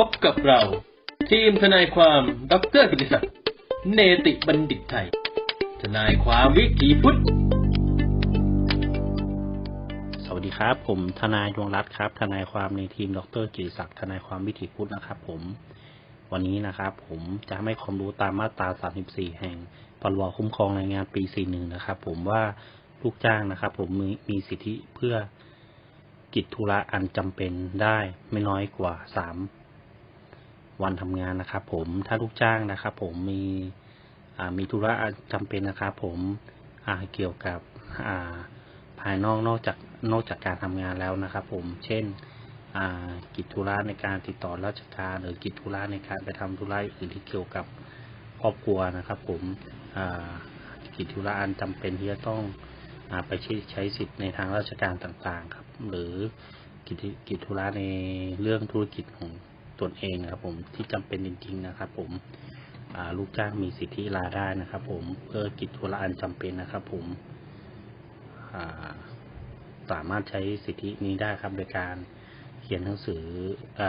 พบกับเรา ทีมทนายความดรกิติศักดิ์เนติบัณฑิตไทย ทนายความวิถีพุทธ สวัสดีครับ ผมทนายดวงรัตน์ครับ ทนายความในทีมดรกิติศักดิ์ทนายความวิถีพุทธนะครับ ผม วันนี้นะครับ ผมจะให้ความรู้ตามมาตรา 34 แห่งพรบคุ้มครองแรงงานปี 41 นะครับ ผมว่าลูกจ้างนะครับ ผมมีมีสิทธิเพื่อกิจธุระอันจำเป็นได้ไม่น้อยกว่า3 วันทำงานนะครับ ผมถ้าลูกจ้างนะครับ ผมมีมีธุระอันจำเป็นนะครับ ผมเกี่ยวกับาภายนอกนอกจากนอกจากการทำงานแล้วนะครับ ผมเช่นกิจธุระในการติดต่อราชการหรือกิจธุระในการไปทำธุระอื่นที่เกี่ยวกับครอบครัวนะครับ ผมกิจธุระอันจำเป็นที่จะต้องอไปใช้ใช้สิทธิ์ในทางราชการต่างๆ ครับ หรือกิจกิจธุระในเรื่องธุรกิจของ ตนเองครับ ผมที่จำเป็นจริง ๆ นะครับ ผมลูกจ้างมีสิทธิลาได้นะครับ ผมเพื่อกิจธุระอันจำเป็นนะครับ ผมาสามารถใช้สิทธินี้ได้ครับ โดยการเขียนหนังสืออ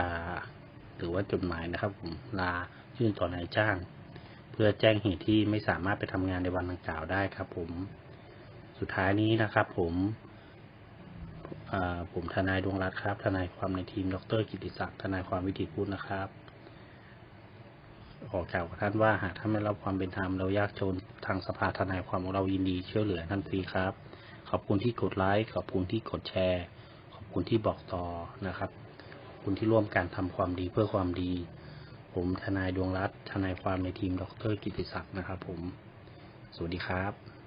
หรือว่าจดหมายนะครับ ผมลายื่นต่อนายจ้าง เพื่อแจ้งเหตุที่ไม่สามารถไปทำงานในวันดังกล่าวได้ครับ ผมสุดท้ายนี้นะครับ ผม ผมทนายดวงรัตครับ ทนายความในทีม ดร กิติศักดิ์ ทนายความวิถีพุทธนะครับ ขอกล่าวกับท่านว่าหากท่านไม่รับความเป็นธรรมเรายากจนทางสภาทนายความของเรายินดีช่วยเหลือท่านฟรีครับ ขอบคุณที่กดไลค์ ขอบคุณที่กดแชร์ ขอบคุณที่บอกต่อนะครับ ขอบคุณที่ร่วมการทำความดีเพื่อความดี ผมทนายดวงรัตทนายความในทีม ดร กิติศักดิ์นะครับ ผม สวัสดีครับ